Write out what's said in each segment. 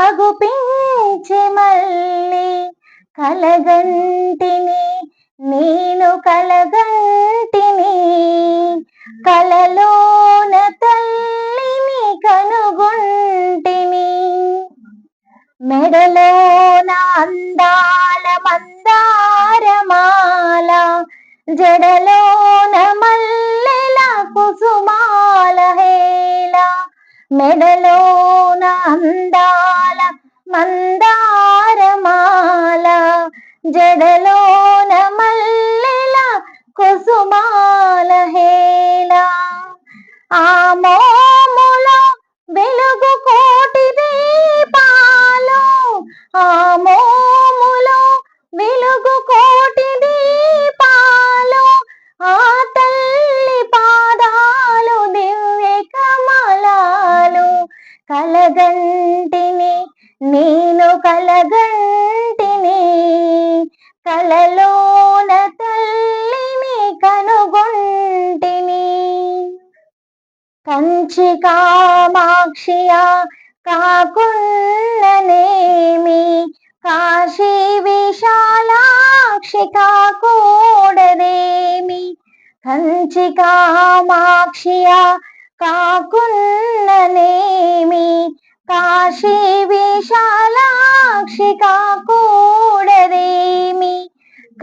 అగుపించి మళ్ళీ కలగంటిని నేను కలగంటిని. కలలోన తల్లిని కనుగొంటిని. మెడలోన అందాల మందారమాల జడలోన మల్లెల కుసుమాల హేళ. మెడలోన అందాల మందారమాల జడల కలగంటిని నేను కలగంటిని. కలలోన తల్లిని కనుగొంటిని. కంచి కామాక్షియా కాకున్ననేమి? కాశీ విశాలాక్షి కాకూడదేమి? కంచి కామాక్షియా కాకున్ననేమి? కాశీ విశాలాక్షి కాకూడదేమి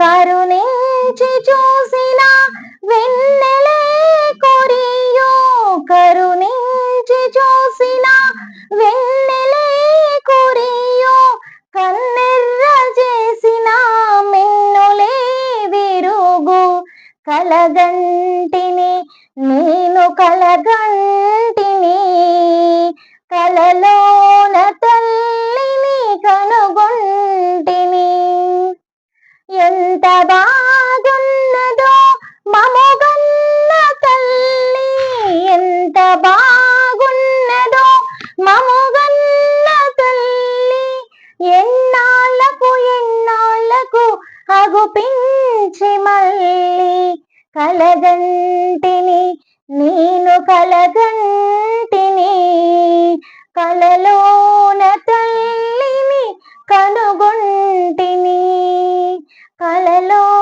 కరుణించి చూసిన వెన్నెలే కొరియో. కరుణించి చూసిన వెన్నెలే కొరియో. కన్నెర్ర చేసిన మిన్నులే విరుగు. కలగంటిని నేను కలగంటిని. కలలోన తల్లిని కనుగొంటిని. ఎంత బాగున్నదో మమగన్న తల్లి. ఎంత బాగున్నదో మమగన్న తల్లి. ఎన్నాళ్ళకు ఎన్నాళ్ళకు అగుపించి మళ్ళీ కలగంటిని. నేను కలగంటిని కలలోన తల్లిని కనుగొంటిని. కలలో